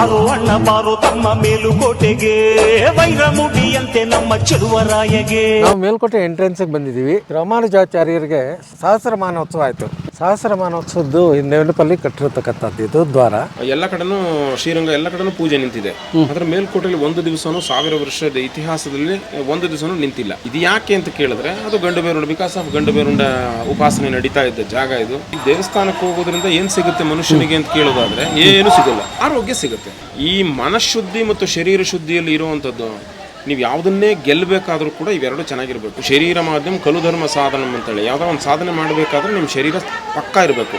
ಬಾರು ಅಣ್ಣ ಬಾರು ತಮ್ಮ ಮೇಲುಕೋಟೆಗೆ ವೈರಮುಡಿಯಂತೆ ನಮ್ಮ ಚೆಲುವರಾಯಗೆ ನಾವು ಮೇಲುಕೋಟೆ ಎಂಟ್ರೆನ್ಸ್ ಬಂದಿದ್ದೀವಿ. ರಾಮಾನುಜಾಚಾರ್ಯರಿಗೆ ಸಹಸ್ರ ಮಾನೋತ್ಸವ ಆಯ್ತು. ಸಹಸ್ರ ಮಾನೋತ್ಸವದ್ದು ನೆನಪಲ್ಲಿ ಕಟ್ಟಿರತಕ್ಕಂಥದ್ದು ಇದು ದ್ವಾರ. ಎಲ್ಲ ಕಡೆನೂ ಶ್ರೀರಂಗ ಎಲ್ಲ ಕಡೆನೂ ಪೂಜೆ ನಿಂತಿದೆ. ಅದ್ರ ಮೇಲ್ಕೋಟೆಯಲ್ಲಿ ಒಂದು ದಿವಸನೂ ಸಾವಿರ ವರ್ಷದ ಇತಿಹಾಸದಲ್ಲಿ ಒಂದು ದಿವಸನೂ ನಿಂತಿಲ್ಲ. ಇದು ಯಾಕೆ ಅಂತ ಕೇಳಿದ್ರೆ ಅದು ಗಂಡು ಬೇರುಂಡ ಬಿಕಾಸ್ ಆಫ್ ಗಂಡು ಬೇರುಂಡ ಉಪಾಸನೆ ನಡೀತಾ ಇದ್ದ ಜಾಗ ಇದು. ಈ ದೇವಸ್ಥಾನಕ್ಕೆ ಹೋಗೋದ್ರಿಂದ ಏನ್ ಸಿಗುತ್ತೆ ಮನುಷ್ಯನಿಗೆ ಅಂತ ಕೇಳೋದಾದ್ರೆ ಏನು ಸಿಗಲ್ಲ. ಆರೋಗ್ಯ ಸಿಗುತ್ತೆ. ಈ ಮನಃಶುದ್ಧಿ ಮತ್ತು ಶರೀರ ಶುದ್ಧಿಯಲ್ಲಿ ಇರುವಂಥದ್ದು ನೀವು ಯಾವುದನ್ನೇ ಗೆಲ್ಲಬೇಕಾದ್ರೂ ಕೂಡ ಇವೆರಡು ಚೆನ್ನಾಗಿರಬೇಕು. ಶರೀರ ಮಾಧ್ಯಮ ಕಲುಧರ್ಮ ಸಾಧನ ಅಂತೇಳಿ ಯಾವುದೋ ಒಂದು ಸಾಧನೆ ಮಾಡಬೇಕಾದ್ರೆ ನಿಮ್ಮ ಶರೀರ ಪಕ್ಕ ಇರಬೇಕು.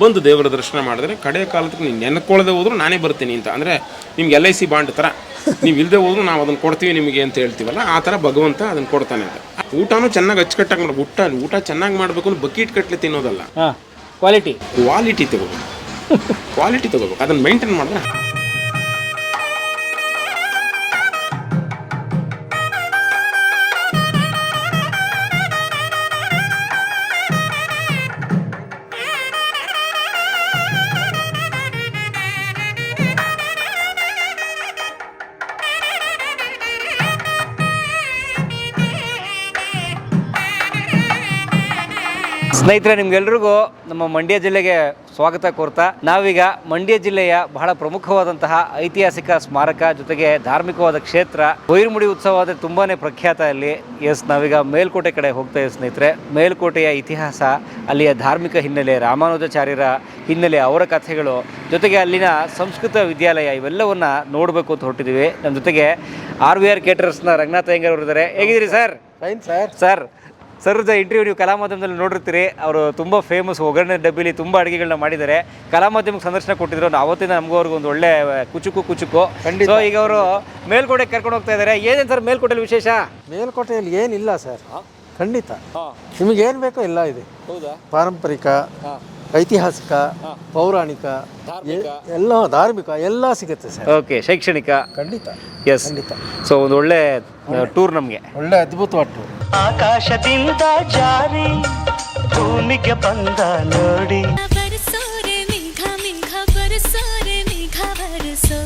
ಬಂದು ದೇವರ ದರ್ಶನ ಮಾಡಿದ್ರೆ ಕಡೆ ಕಾಲಕ್ಕೆ ನೀವು ನೆನ್ಕೊಳ್ಳದೆ ಹೋದ್ರು ನಾನೇ ಬರ್ತೀನಿ ಅಂತ. ಅಂದರೆ ನಿಮ್ಗೆ ಎಲ್ ಐ ಸಿ ಬಾಂಡ್ ಥರ ನೀವು ಇಲ್ಲದೆ ಹೋದ್ರು ನಾವು ಅದನ್ನು ಕೊಡ್ತೀವಿ ನಿಮಗೆ ಅಂತ ಹೇಳ್ತೀವಲ್ಲ ಆ ಥರ ಭಗವಂತ ಅದನ್ನು ಕೊಡ್ತಾನೆ ಅಂತ. ಊಟನೂ ಚೆನ್ನಾಗಿ ಅಚ್ಚುಕಟ್ಟಾಗಿ ಮಾಡಿ ಊಟ ಊಟ ಚೆನ್ನಾಗಿ ಮಾಡಬೇಕು ಅಂದ್ರೆ ಬಕೀಟ್ ಕಟ್ಲೆ ತಿನ್ನೋದಲ್ಲ. ಕ್ವಾಲಿಟಿ ಕ್ವಾಲಿಟಿ ತಗೋಬೇಕು. ಕ್ವಾಲಿಟಿ ತಗೋಬೇಕು. ಅದನ್ನು ಮೇಂಟೈನ್ ಮಾಡಿದ್ರೆ ಸ್ನೇಹಿತರೆ ನಿಮ್ಗೆಲ್ರಿಗೂ ನಮ್ಮ ಮಂಡ್ಯ ಜಿಲ್ಲೆಗೆ ಸ್ವಾಗತ ಕೋರ್ತಾ. ನಾವೀಗ ಮಂಡ್ಯ ಜಿಲ್ಲೆಯ ಬಹಳ ಪ್ರಮುಖವಾದಂತಹ ಐತಿಹಾಸಿಕ ಸ್ಮಾರಕ ಜೊತೆಗೆ ಧಾರ್ಮಿಕವಾದ ಕ್ಷೇತ್ರ ಬೈರುಮುಡಿ ಉತ್ಸವ ಆದರೆ ತುಂಬಾನೇ ಪ್ರಖ್ಯಾತ ಅಲ್ಲಿ. ಎಸ್ ನಾವೀಗ ಮೇಲ್ಕೋಟೆ ಕಡೆ ಹೋಗ್ತಾ ಇದ್ದೀವಿ ಸ್ನೇಹಿತರೆ. ಮೇಲ್ಕೋಟೆಯ ಇತಿಹಾಸ ಅಲ್ಲಿಯ ಧಾರ್ಮಿಕ ಹಿನ್ನೆಲೆ ರಾಮಾನುಜಾಚಾರ್ಯರ ಹಿನ್ನೆಲೆ ಅವರ ಕಥೆಗಳು ಜೊತೆಗೆ ಅಲ್ಲಿನ ಸಂಸ್ಕೃತ ವಿದ್ಯಾಲಯ ಇವೆಲ್ಲವನ್ನ ನೋಡಬೇಕು ಅಂತ ಹೊರಟಿದ್ದೀವಿ. ನಮ್ಮ ಜೊತೆಗೆ ಆರ್ ವಿ ಆರ್ ಕೇಟರ್ಸ್ನ ರಂಗನಾಥ ಹೆಂಗರ್ ಅವರು ಇದ್ದಾರೆ. ಹೇಗಿದ್ದೀರಿ sir? Fine sir sir sir interview ನೀವು ಕಲಾ ಮಾಧ್ಯಮದಲ್ಲಿ ನೋಡಿರ್ತೀರಿ. ಅವರು ತುಂಬ ಫೇಮಸ್ ಒಗ್ಗರಣೆ ಡಬ್ಬಿಲಿ ತುಂಬ ಅಡುಗೆಗಳನ್ನ ಮಾಡಿದ್ದಾರೆ. ಕಲಾ ಮಾಧ್ಯಮಕ್ಕೆ ಸಂದರ್ಶನ ಕೊಟ್ಟಿದ್ರು. ನಾವು ಅವತ್ತಿನ ನಮಗೂ ಅವ್ರಿಗೆ ಒಂದು ಒಳ್ಳೆ ಕುಚುಕು ಕುಚುಕು. ಸೊ ಈಗ ಅವರು ಮೇಲ್ಕೋಟೆ ಕರ್ಕೊಂಡು ಹೋಗ್ತಾ ಇದ್ದಾರೆ ಏನೇನು ಸರ್ ಮೇಲ್ಕೋಟೆಯಲ್ಲಿ ವಿಶೇಷ? ಮೇಲ್ಕೋಟೆಯಲ್ಲಿ ಏನಿಲ್ಲ ಸರ್. ಖಂಡಿತ. ನಿಮಗೆ ಏನು ಬೇಕೋ ಎಲ್ಲ ಇದೆ. ಹೌದಾ? ಪಾರಂಪರಿಕ ಐತಿಹಾಸಿಕ ಪೌರಾಣಿಕ ಎ- ಎಲ್ಲ ಧಾರ್ಮಿಕ ಎಲ್ಲ ಸಿಗುತ್ತೆ ಸರ್ ಓಕೆ ಶೈಕ್ಷಣಿಕ ಖಂಡಿತ ಎಸ್ ಖಂಡಿತ ಸೊ ಒಂದು ಒಳ್ಳೆ ಟೂರ್ ನಮಗೆ ಒಳ್ಳೆ ಅದ್ಭುತವಾಟ್ಟು ಆಕಾಶದಿಂದ ಜಾರಿ ಭೂಮಿಗೆ ಬಂದ ನೋಡಿ बरसो रे मेघा मेघा बरसो रे मेघा बरसो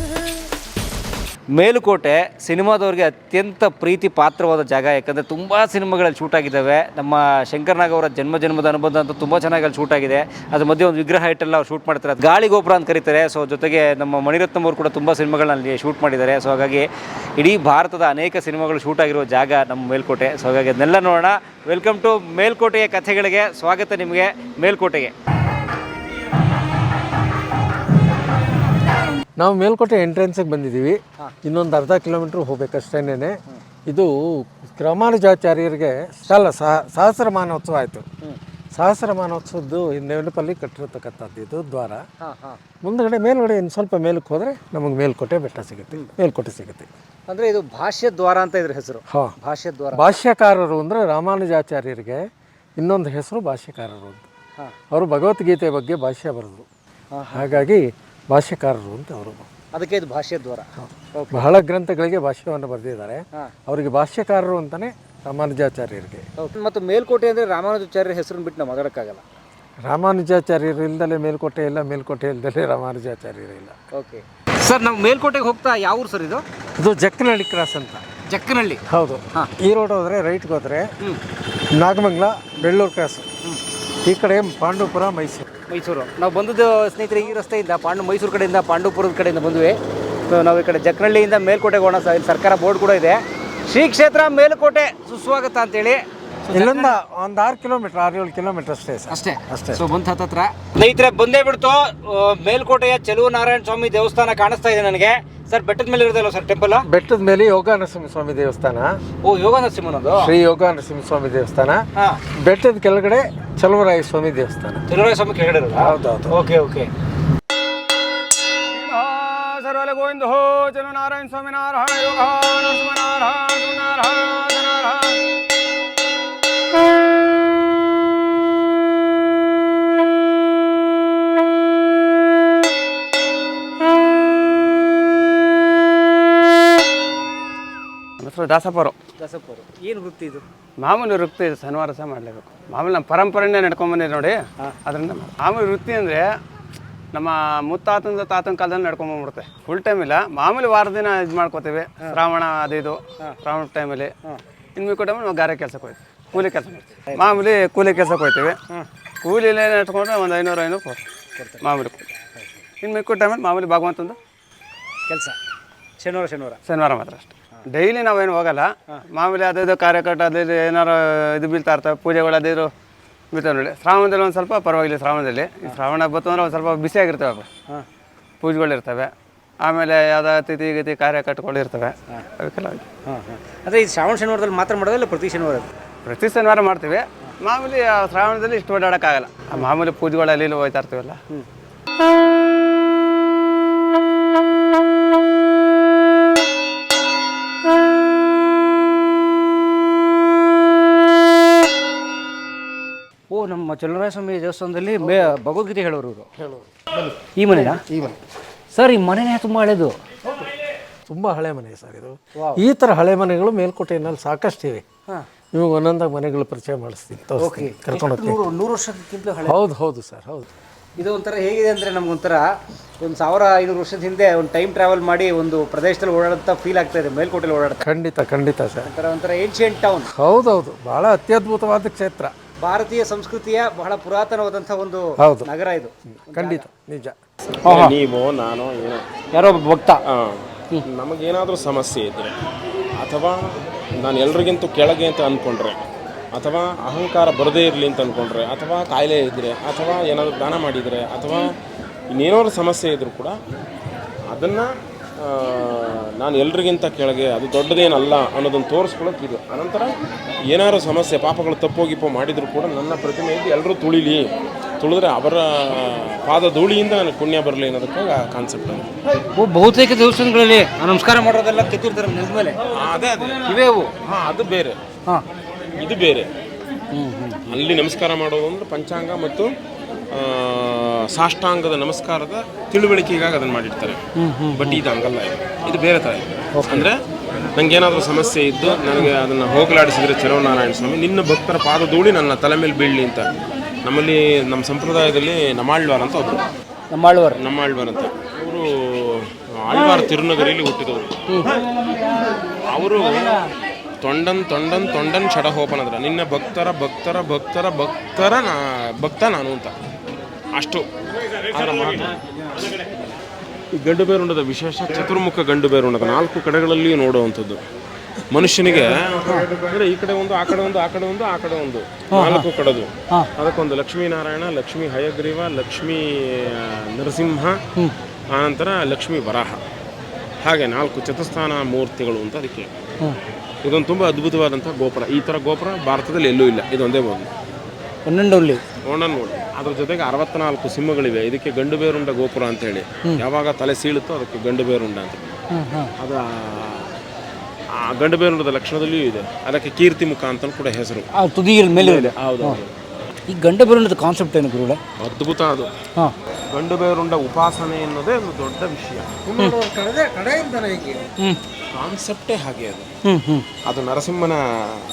ಮೇಲುಕೋಟೆ ಸಿನಿಮಾದವ್ರಿಗೆ ಅತ್ಯಂತ ಪ್ರೀತಿ ಪಾತ್ರವಾದ ಜಾಗ, ಯಾಕಂದರೆ ತುಂಬ ಸಿನಿಮಾಗಳಲ್ಲಿ ಶೂಟ್ ಆಗಿದ್ದಾವೆ. ನಮ್ಮ ಶಂಕರ್ನಾಗ್ ಅವರ ಜನ್ಮ ಜನ್ಮದ ಅನುಬಂಧ ಅಂತ ತುಂಬ ಚೆನ್ನಾಗಿ ಅಲ್ಲಿ ಶೂಟ್ ಆಗಿದೆ. ಅದ್ರ ಮಧ್ಯೆ ಒಂದು ವಿಗ್ರಹ ಇಟ್ಟೆಲ್ಲ ಅವ್ರು ಶೂಟ್ ಮಾಡ್ತಾರೆ. ಗಾಳಿ ಗೋಪುರ ಅಂತ ಕರೀತಾರೆ. ಸೊ ಜೊತೆಗೆ ನಮ್ಮ ಮಣಿರತ್ನಂ ಅವರು ಕೂಡ ತುಂಬ ಸಿನಿಮಾಗಳನ್ನ ಅಲ್ಲಿ ಶೂಟ್ ಮಾಡಿದ್ದಾರೆ. ಸೊ ಹಾಗಾಗಿ ಇಡೀ ಭಾರತದ ಅನೇಕ ಸಿನಿಮಾಗಳು ಶೂಟ್ ಆಗಿರೋ ಜಾಗ ನಮ್ಮ ಮೇಲ್ಕೋಟೆ. ಸೊ ಹಾಗಾಗಿ ಅದನ್ನೆಲ್ಲ ನೋಡೋಣ. ವೆಲ್ಕಮ್ ಟು ಮೇಲ್ಕೋಟೆಯ ಕಥೆಗಳಿಗೆ ಸ್ವಾಗತ ನಿಮಗೆ ಮೇಲ್ಕೋಟೆಗೆ. ನಾವು ಮೇಲ್ಕೋಟೆ ಎಂಟ್ರೆನ್ಸಿಗೆ ಬಂದಿದ್ದೀವಿ. ಇನ್ನೊಂದು ಅರ್ಧ ಕಿಲೋಮೀಟ್ರ್ ಹೋಗ್ಬೇಕಷ್ಟೇನೆ ಇದು ರಾಮಾನುಜಾಚಾರ್ಯರಿಗೆ ಅಲ್ಲ ಸಹ- ಸಹಸ್ರ ಮಾನೋತ್ಸವ ಆಯಿತು. ಸಹಸ್ರ ಮಾನೋತ್ಸವದ್ದು ನೆನಪಲ್ಲಿ ಕಟ್ಟಿರತಕ್ಕಂಥದ್ದು. ಇದು ದ್ವಾರ. ಮುಂದಗಡೆ ಮೇಲ್ಗಡೆ ಇನ್ನು ಸ್ವಲ್ಪ ಮೇಲಕ್ಕೆ ಹೋದರೆ ನಮಗೆ ಮೇಲ್ಕೋಟೆ ಬೆಟ್ಟ ಸಿಗುತ್ತೆ. ಮೇಲ್ಕೋಟೆ ಸಿಗುತ್ತೆ. ಅಂದರೆ ಇದು ಭಾಷ್ಯ ದ್ವಾರ ಅಂತ ಇದ್ರ ಹೆಸರು. ಹಾಂ. ಭಾಷ್ಯ ದ್ವಾರ. ಭಾಷ್ಯಕಾರರು ಅಂದರೆ ರಾಮಾನುಜಾಚಾರ್ಯರಿಗೆ ಇನ್ನೊಂದು ಹೆಸರು ಭಾಷ್ಯಕಾರರು ಅಂತ. ಅವರು ಭಗವದ್ಗೀತೆ ಬಗ್ಗೆ ಭಾಷ್ಯ ಬರೆದರು. ಹಾಗಾಗಿ ಭಾಷ್ಯಕಾರರು ಅಂತ ಅವರು. ಅದಕ್ಕೆ ಇದು ಭಾಷ್ಯ ದ್ವಾರ. ಬಹಳ ಗ್ರಂಥಗಳಿಗೆ ಭಾಷ್ಯವನ್ನು ಬರೆದಿದ್ದಾರೆ. ಅವರಿಗೆ ಭಾಷ್ಯಕಾರರು ಅಂತಾನೆ ರಾಮಾನುಜಾಚಾರ್ಯರಿಗೆ. ಮತ್ತು ಮೇಲ್ಕೋಟೆ ಅಂದರೆ ರಾಮಾನುಜಾಚಾರ್ಯರ ಹೆಸರನ್ನು ಬಿಟ್ಟು ನಾವು ಮಾತಾಡೋಕ್ಕಾಗಲ್ಲ? ರಾಮಾನುಜಾಚಾರ್ಯರು ಇಲ್ದಲೇ ಮೇಲ್ಕೋಟೆ ಇಲ್ಲ ಮೇಲ್ಕೋಟೆ ಇಲ್ದಲೇ ರಾಮಾನುಜಾಚಾರ್ಯರು ಇಲ್ಲ. ಓಕೆ ಸರ್ ನಾವು ಮೇಲ್ಕೋಟೆಗೆ ಹೋಗ್ತಾ ಯಾವ ಊರು ಸರ್ ಇದು? ಇದು ಜಕ್ಕನಹಳ್ಳಿ ಕ್ರಾಸ್ ಅಂತ. ಜಕ್ಕನಹಳ್ಳಿ ಹೌದು. ಈ ರೋಡ್ ಹೋದರೆ ರೈಟ್ಗೆ ಹೋದರೆ ನಾಗಮಂಗಲ ಬೆಳ್ಳೂರು ಕ್ರಾಸ್ ಈ ಕಡೆ ಪಾಂಡವಪುರ ಮೈಸೂರು. ಮೈಸೂರು. ನಾವು ಬಂದದ್ದು ಸ್ನೇಹಿತರೆ ಈ ರಸ್ತೆಯಿಂದ ಪಾಂಡು ಮೈಸೂರು ಕಡೆಯಿಂದ ಪಾಂಡುಪುರದ ಕಡೆಯಿಂದ ಬಂದ್ವಿ. ಸೊ ನಾವು ಈ ಕಡೆ ಜಕ್ಕನಹಳ್ಳಿಯಿಂದ ಮೇಲ್ಕೋಟೆಗೆ ಹೋಗೋಣ ಸರ್. ಇಲ್ಲಿ ಸರ್ಕಾರ ಬೋರ್ಡ್ ಕೂಡ ಇದೆ. ಶ್ರೀ ಕ್ಷೇತ್ರ ಮೇಲುಕೋಟೆ ಸುಸ್ವಾಗತ ಅಂತೇಳಿ. ಇಲ್ಲಿಂದ ಒಂದು ಆರು ಕಿಲೋಮೀಟರ್ ಆರು ಏಳು ಕಿಲೋಮೀಟರ್ ಅಷ್ಟೇ ಅಷ್ಟೇ. ಅಷ್ಟೇ. ಸೊ ಬಂತ ಹತ್ತತ್ರ ಸ್ನೇಹಿತರೆ ಬಂದೇ ಬಿಡ್ತು. ಮೇಲ್ಕೋಟೆಯ ಚೆಲುವ ನಾರಾಯಣ ಸ್ವಾಮಿ ದೇವಸ್ಥಾನ ಕಾಣಿಸ್ತಾ ಇದೆ ನನಗೆ. ಸರ್ ಬೆಟ್ಟದ ಮೇಲೆ ಇರೋದಲ್ಲ ಸರ್ ಟೆಂಪಲ್ ಬೆಟ್ಟದ ಮೇಲೆ ಯೋಗ ನರಸಿಂಹಸ್ವಾಮಿ ದೇವಸ್ಥಾನ. ಓ ಯೋಗ ನರಸಿಂಹನದು ಶ್ರೀ ಯೋಗ ನರಸಿಂಹಸ್ವಾಮಿ ದೇವಸ್ಥಾನ. ಹಾ. ಬೆಟ್ಟದ ಕೆಳಗಡೆ ಚಲುವರಾಯ ಸ್ವಾಮಿ ದೇವಸ್ಥಾನ. ಚೆಲುವರಾಯ ಸ್ವಾಮಿ ಕೆಳಗಡೆ ಇರೋದಾ. ಹೌದೌದು. Okay okay. ಸರ್ವಲ ಗೋವಿಂದ ಹೋ ಚಲು ನಾರಾಯಣ ಸ್ವಾಮಿ ನಾರಾಯಣ ಯೋಗ ನರಸಿಂಹ ನಾರಾಯಣ ನಾರಾಯಣ ನಾರಾಯಣ. ನನ್ನ ಹೆಸರು ದಾಸಪ್ಪರು ದಸಪುರ ಏನು ವೃತ್ತಿ ಇದು? ಮಾಮೂಲಿ ವೃತ್ತಿ ಇದು ಶನಿವಾರ ಸಹ ಮಾಡಲೇಬೇಕು. ಮಾಮೂಲಿ ನಮ್ಮ ಪರಂಪರೆನೇ ನಡ್ಕೊಂಬಂದಿದೆ ನೋಡಿ. ಅದರಿಂದ ಮಾಮೂಲಿ ವೃತ್ತಿ ಅಂದರೆ ನಮ್ಮ ಮುತ್ತಾತಂದ ತಾತನ ಕಾಲದಲ್ಲಿ ನಡ್ಕೊಂಬಂದ್ಬಿಡುತ್ತೆ. ಫುಲ್ ಟೈಮ್ ಇಲ್ಲ. ಮಾಮೂಲಿ ವಾರ ದಿನ ಇದು ಮಾಡ್ಕೋತೀವಿ. ಶ್ರಾವಣ ಅದು ಇದು. ಶ್ರಾವಣ ಟೈಮಲ್ಲಿ ಇನ್ನು ಮಿಕ್ಕ ಟೈಮಲ್ಲಿ ನಾವು ಗಾರೆ ಕೆಲಸಕ್ಕೆ ಹೋಗ್ತೀವಿ. ಕೂಲಿ ಕೆಲಸ ಮಾಡ್ತೀವಿ. ಮಾಮೂಲಿ ಕೂಲಿ ಕೆಲಸಕ್ಕೆ ಹೋಗ್ತೀವಿ. ಕೂಲಿಲೇ ನಡ್ಕೊಂಡ್ರೆ ಒಂದು ಐನೂರು ಐನೂರು ಕೊಡ್ತೀವಿ. ಮಾಮೂಲಿ ಕೂಲಿ. ಇನ್ನು ಮಿಕ್ಕ ಟೈಮಲ್ಲಿ ಮಾಮೂಲಿ ಭಾಗವಂತಂದು ಕೆಲಸ. ಶನಿವಾರ ಶನಿವಾರ. ಶನಿವಾರ ಮಾತ್ರ ಅಷ್ಟೇ. ಡೈಲಿ ನಾವೇನು ಹೋಗಲ್ಲ. ಮಾಮೂಲಿ ಅದು ಇದು ಕಾರ್ಯಕರ್ತ ಅದು ಇದು ಏನಾರು ಇದು ಬೀಳ್ತಾ ಇರ್ತವೆ ಪೂಜೆಗಳು ಅದೇ ಇದು ಬೀಳ್ತಾವೆ ನೋಡಿ. ಶ್ರಾವಣದಲ್ಲಿ ಒಂದು ಸ್ವಲ್ಪ ಪರವಾಗಿಲ್ಲ ಶ್ರಾವಣದಲ್ಲಿ. ಈ ಶ್ರಾವಣ ಬಂತು ಅಂದ್ರೆ ಒಂದು ಸ್ವಲ್ಪ ಬಿಸಿಯಾಗಿರ್ತವೆ ಅವು ಪೂಜೆಗಳು ಇರ್ತವೆ. ಆಮೇಲೆ ಯಾವುದೋ ತಿಥಿ ಗತಿ ಕಾರ್ಯಕರ್ತಗಳು ಇರ್ತವೆ. ಅದಕ್ಕೆಲ್ಲ ಹಾಂ ಹಾಂ. ಅದೇ ಈ ಶ್ರಾವಣ ಶನಿವಾರದಲ್ಲಿ ಮಾತ್ರ ಮಾಡೋದಿಲ್ಲ ಪ್ರತಿ ಶನಿವಾರ? ಪ್ರತಿ ಶನಿವಾರ ಮಾಡ್ತೀವಿ. ಮಾಮೂಲಿ ಆ ಶ್ರಾವಣದಲ್ಲಿ ಇಷ್ಟು ಓಡಾಡೋಕ್ಕಾಗಲ್ಲ ಆ ಮಾಮೂಲಿ ಪೂಜೆಗಳಲ್ಲಿ ಅಲ್ಲಿ ಹೋಗ್ತಾ ಇರ್ತೀವಲ್ಲ. ಓ ನಮ್ಮ ಚಲನರಾಯ ಸ್ವಾಮಿ ದೇವಸ್ಥಾನದಲ್ಲಿ ಮೇ ಭಗವದ್ಗೀತೆ ಹೇಳೋರು ಇವರು. ಈ ಮನೆನಾ? ಈ ಮನೆ. ಸರ್ ಈ ಮನೆನೇ ತುಂಬ ಹಳೇದು. ತುಂಬ ಹಳೆ ಮನೆ ಸರ್ ಇದು. ಈ ಥರ ಹಳೆ ಮನೆಗಳು ಮೇಲ್ಕೋಟೆಯಲ್ಲಿ ಸಾಕಷ್ಟು ಇವೆ. ನಿಮಗೆ ಒಂದೊಂದಾಗಿ ಮನೆಗಳು ಪರಿಚಯ ಮಾಡಿಸ್ತೀನಿ. ತೋರಿಸ್ತೀನಿ. ಕರ್ಕೊಂಡು ಹೋಗ್ತೀನಿ. ನೂರು ನೂರು ವರ್ಷಕ್ಕಿಂತ ಹಳೆ. ಹೌದು ಹೌದು ಸರ್ ಹೌದು. ಇದು ಒಂಥರ ಹೇಗಿದೆ ಅಂದರೆ ನಮಗೊಂಥರ ಒಂದು ಸಾವಿರ ಐನೂರು ವರ್ಷದ ಹಿಂದೆ ಒಂದು ಟೈಮ್ ಟ್ರಾವೆಲ್ ಮಾಡಿ ಒಂದು ಪ್ರದೇಶದಲ್ಲಿ ಓಡಾಡುತ್ತಾ ಫೀಲ್ ಆಗ್ತಾ ಇದೆ ಮೇಲ್ಕೋಟೆಲಿ ಓಡಾಡ್ತಾ ಖಂಡಿತ ಖಂಡಿತ ಸರ್. ಒಂಥರ ಒಂಥರ ಏನ್ಷಿಯಂಟ್ ಟೌನ್ ಹೌದೌದು. ಭಾಳ ಅತ್ಯದ್ಭುತವಾದ ಕ್ಷೇತ್ರ. ಭಾರತೀಯ ಸಂಸ್ಕೃತಿಯ ಬಹಳ ಪುರಾತನವಾದಂಥ ಒಂದು ಹೌದು. ನಗರ ಇದು. ಖಂಡಿತ ನಿಜ. ನೀವು ನಾನು ಏನೋ. ಯಾರೋ ಒಬ್ಬ ಭಕ್ತ. ನಮಗೇನಾದರೂ ಸಮಸ್ಯೆ ಇದ್ದರೆ ಅಥವಾ ನಾನು ಎಲ್ರಿಗಿಂತ ಕೆಳಗೆ ಅಂತ ಅಂದ್ಕೊಂಡ್ರೆ ಅಥವಾ ಅಹಂಕಾರ ಬರದೇ ಇರಲಿ ಅಂತ ಅಂದ್ಕೊಂಡ್ರೆ ಅಥವಾ ಕಾಯಿಲೆ ಇದ್ದರೆ ಅಥವಾ ಏನಾದರೂ ದಾನ ಮಾಡಿದರೆ ಅಥವಾ ಇನ್ನೇನಾದ್ರು ಸಮಸ್ಯೆ ಇದ್ದರೂ ಕೂಡ ಅದನ್ನು ನಾನು ಎಲ್ರಿಗಿಂತ ಕೆಳಗೆ ಅದು ದೊಡ್ಡದೇನಲ್ಲ ಅನ್ನೋದನ್ನು ತೋರಿಸ್ಕೊಳ್ಳೋಕೆ ಇದು ಅನಂತರ ಏನಾದ್ರು ಸಮಸ್ಯೆ ಪಾಪಗಳು ತಪ್ಪೋಗಿಪ್ಪೋ ಮಾಡಿದರೂ ಕೂಡ ನನ್ನ ಪ್ರತಿಮೆ ಇದ್ದು ಎಲ್ಲರೂ ತುಳಿಲಿ. ತುಳಿದ್ರೆ ಅವರ ಪಾದ ಧೂಳಿಯಿಂದ ನನಗೆ ಪುಣ್ಯ ಬರಲಿ ಅನ್ನೋದಕ್ಕೆ ಕಾನ್ಸೆಪ್ಟ್ ಬಹುತೇಕ ದೇವಸ್ಥಾನಗಳಲ್ಲಿ ನಮಸ್ಕಾರ ಮಾಡೋದೆಲ್ಲ ಕೆತ್ತಿರ್ತಾರೆ ನೆಲದ ಮೇಲೆ. ಅದೇ ಅದೇ. ಇವೇ ಹಾಂ ಅದು ಬೇರೆ. ಹಾಂ. ಇದು ಬೇರೆ. ಅಲ್ಲಿ ನಮಸ್ಕಾರ ಮಾಡೋದು ಅಂದ್ರೆ ಪಂಚಾಂಗ ಮತ್ತು ಸಾಷ್ಟಾಂಗದ ನಮಸ್ಕಾರದ ತಿಳುವಳಿಕೆಗಾಗಿ ಅದನ್ನು ಮಾಡಿರ್ತಾರೆ. ಬಟ್ ಇದು ಹಂಗಲ್ಲ ಇದು. ಇದು ಬೇರೆ ಥರ ಇದೆ. ಅಂದರೆ ನನಗೇನಾದರೂ ಸಮಸ್ಯೆ ಇದ್ದು ನನಗೆ ಅದನ್ನು ಹೋಗಲಾಡಿಸಿದರೆ ಚರವನಾರಾಯಣ ಸ್ವಾಮಿ ನಿನ್ನ ಭಕ್ತರ ಪಾದ ಧೂಳಿ ನನ್ನ ತಲೆ ಮೇಲೆ ಬೀಳಲಿ ಅಂತ. ನಮ್ಮಲ್ಲಿ ನಮ್ಮ ಸಂಪ್ರದಾಯದಲ್ಲಿ ನಮಾಳ್ವಾರ್ ಅಂತ ಒಬ್ಬರು ನಮ್ಮ ಆಳ್ವಾರ್ ನಮ್ಮಾಳ್ವಾರ್ ಅಂತ. ಅವರು ಆಳ್ವಾರ್ ತಿರುನಗರಿಯಲ್ಲಿ ಹುಟ್ಟಿದವರು. ಅವರು ತೊಂಡನ್ ತೊಂಡನ್ ತೊಂಡನ್ ಷಡಹೋಪನದ್ರ ಅಂದ್ರೆ ನಿನ್ನ ಭಕ್ತರ ಭಕ್ತರ ಭಕ್ತರ ಭಕ್ತರ ನಾ ಭಕ್ತ ನಾನು ಅಂತ. ಅಷ್ಟು ಅದರ ಈ ಗಂಡು ಬೇರುಂಡದ ವಿಶೇಷ ಚತುರ್ಮುಖ ಗಂಡು ಬೇರುಂಡದ ನಾಲ್ಕು ಕಡೆಗಳಲ್ಲಿಯೂ ನೋಡುವಂಥದ್ದು. ಮನುಷ್ಯನಿಗೆ ಅಂದ್ರೆ ಈ ಕಡೆ ಒಂದು ಆ ಕಡೆ ಒಂದು ಆ ಕಡೆ ಒಂದು ಆ ಕಡೆ ಒಂದು. ನಾಲ್ಕು ಕಡೆದು. ಅದಕ್ಕೊಂದು ಲಕ್ಷ್ಮೀನಾರಾಯಣ ಲಕ್ಷ್ಮೀ ಹಯಗ್ರೀವ ಲಕ್ಷ್ಮೀ ನರಸಿಂಹ ಆನಂತರ ಲಕ್ಷ್ಮೀ ವರಾಹ. ಹಾಗೆ ನಾಲ್ಕು ಚತುಸ್ಥಾನ ಮೂರ್ತಿಗಳು ಅಂತ ಅದಕ್ಕೆ. ಇದೊಂದು ತುಂಬ ಅದ್ಭುತವಾದಂಥ ಗೋಪುರ. ಈ ಥರ ಗೋಪುರ ಭಾರತದಲ್ಲಿ ಎಲ್ಲೂ ಇಲ್ಲ. ಇದೊಂದೇ ಒಂದು ಒಂದೊಂದಲ್ಲಿ ನೋಡೋಣ ನೋಡಿ ಅದ್ರ ಜೊತೆಗೆ ಅರವತ್ನಾಲ್ಕು ಸಿಂಹಗಳಿವೆ. ಇದಕ್ಕೆ ಗಂಡು ಬೇರುಂಡ ಗೋಪುರ ಅಂತ ಹೇಳಿ. ಯಾವಾಗ ತಲೆ ಸೀಳುತ್ತೋ ಅದಕ್ಕೆ ಗಂಡು ಬೇರುಂಡ ಅಂತ ಅದು ಆ- ಗಂಡು ಬೇರುಂಡದ ಲಕ್ಷಣದಲ್ಲಿಯೂ ಇದೆ. ಅದಕ್ಕೆ ಕೀರ್ತಿ ಮುಖ ಅಂತ ಕೂಡ ಹೆಸರು. ಮೇಲೆ ಇದೆ ಹೌದು ಈ ಗಂಡ ಬೇರುಂಡದ ಕಾನ್ಸೆಪ್ಟ್ ಏನು ಗುರುಗಳೇ? ಅದ್ಭುತ ಅದು. ಹಾಂ. ಗಂಡು ಬೇರುಂಡ ಉಪಾಸನೆ ಅನ್ನೋದೇ ಒಂದು ದೊಡ್ಡ ವಿಷಯ. ಹ್ಞೂ ಕಾನ್ಸೆಪ್ಟೇ ಹಾಗೆ. ಅದು. ಹ್ಞೂ ಹ್ಞೂ ಅದು ನರಸಿಂಹನ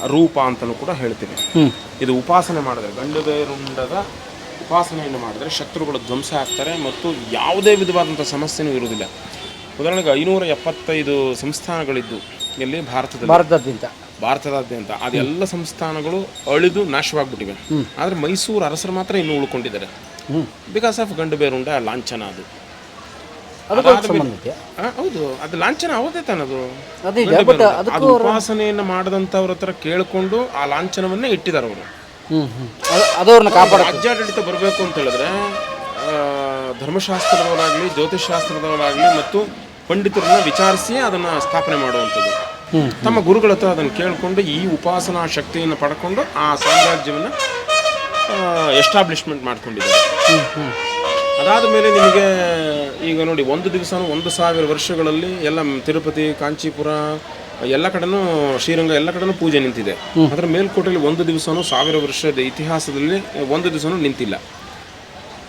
ರೂಪ ಅಂತಲೂ ಕೂಡ ಹೇಳ್ತೀನಿ ಹ್ಞೂ ಇದು ಉಪಾಸನೆ ಮಾಡಿದ್ರೆ ಗಂಡು ಬೇರುಂಡದ ಉಪಾಸನೆಯನ್ನು ಮಾಡಿದ್ರೆ ಶತ್ರುಗಳು ಧ್ವಂಸ ಆಗ್ತಾರೆ ಮತ್ತು ಯಾವುದೇ ವಿಧವಾದಂಥ ಸಮಸ್ಯೆನೂ ಇರುವುದಿಲ್ಲ. ಉದಾಹರಣೆಗೆ ಐನೂರ ಎಪ್ಪತ್ತೈದು ಸಂಸ್ಥಾನಗಳಿದ್ದು ಇಲ್ಲಿ ಭಾರತದಲ್ಲಿ. ಭಾರತದಾದ್ಯಂತ. ಭಾರತದಾದ್ಯಂತ ಅದೆಲ್ಲ ಸಂಸ್ಥಾನಗಳು ಅಳಿದು ನಾಶವಾಗ್ಬಿಟ್ಟಿವೆ. ಆದರೆ ಮೈಸೂರು ಅರಸರು ಮಾತ್ರ ಇನ್ನೂ ಉಳ್ಕೊಂಡಿದ್ದಾರೆ. ಬಿಕಾಸ್ ಆಫ್ ಗಂಡು ಬೇರುಂಡ ಲಾಂಛನ ಅದು. ಹೌದು. ಅದು ಲಾಂಛನ ಅವದೇ ತಾನದು ಅದೇ. ಉಪಾಸನೆಯನ್ನು ಮಾಡದಂಥವ್ರ ಹತ್ರ ಕೇಳಿಕೊಂಡು ಆ ಲಾಂಛನವನ್ನೇ ಇಟ್ಟಿದ್ದಾರೆ ಅವರು. ರಾಜ್ಯಾಡಳಿತ ಬರಬೇಕು ಅಂತ ಹೇಳಿದ್ರೆ ಧರ್ಮಶಾಸ್ತ್ರದವರಾಗಲಿ ಜ್ಯೋತಿಷಾಸ್ತ್ರದವರಾಗಲಿ ಮತ್ತು ಪಂಡಿತರನ್ನ ವಿಚಾರಿಸಿ ಅದನ್ನ ಸ್ಥಾಪನೆ ಮಾಡುವಂಥದ್ದು. ತಮ್ಮ ಗುರುಗಳ ಹತ್ರ ಅದನ್ನು ಕೇಳಿಕೊಂಡು ಈ ಉಪಾಸನಾ ಶಕ್ತಿಯನ್ನು ಪಡ್ಕೊಂಡು ಆ ಸಾಮ್ರಾಜ್ಯವನ್ನು ಎಸ್ಟಾಬ್ಲಿಷ್ಮೆಂಟ್ ಮಾಡ್ಕೊಂಡಿದ್ದಾರೆ. ಅದಾದ ಮೇಲೆ ನಿಮಗೆ ಈಗ ನೋಡಿ, ಒಂದು ದಿವಸನೂ ಒಂದು ಸಾವಿರ ವರ್ಷಗಳಲ್ಲಿ ಎಲ್ಲ ತಿರುಪತಿ, ಕಾಂಚೀಪುರ, ಎಲ್ಲ ಕಡೆನೂ, ಶ್ರೀರಂಗ ಎಲ್ಲ ಕಡೆನೂ ಪೂಜೆ ನಿಂತಿದೆ. ಅದರ ಮೇಲ್ಕೋಟೆಯಲ್ಲಿ ಒಂದು ದಿವಸನೂ ಸಾವಿರ ವರ್ಷದ ಇತಿಹಾಸದಲ್ಲಿ ಒಂದು ದಿವಸನೂ ನಿಂತಿಲ್ಲ.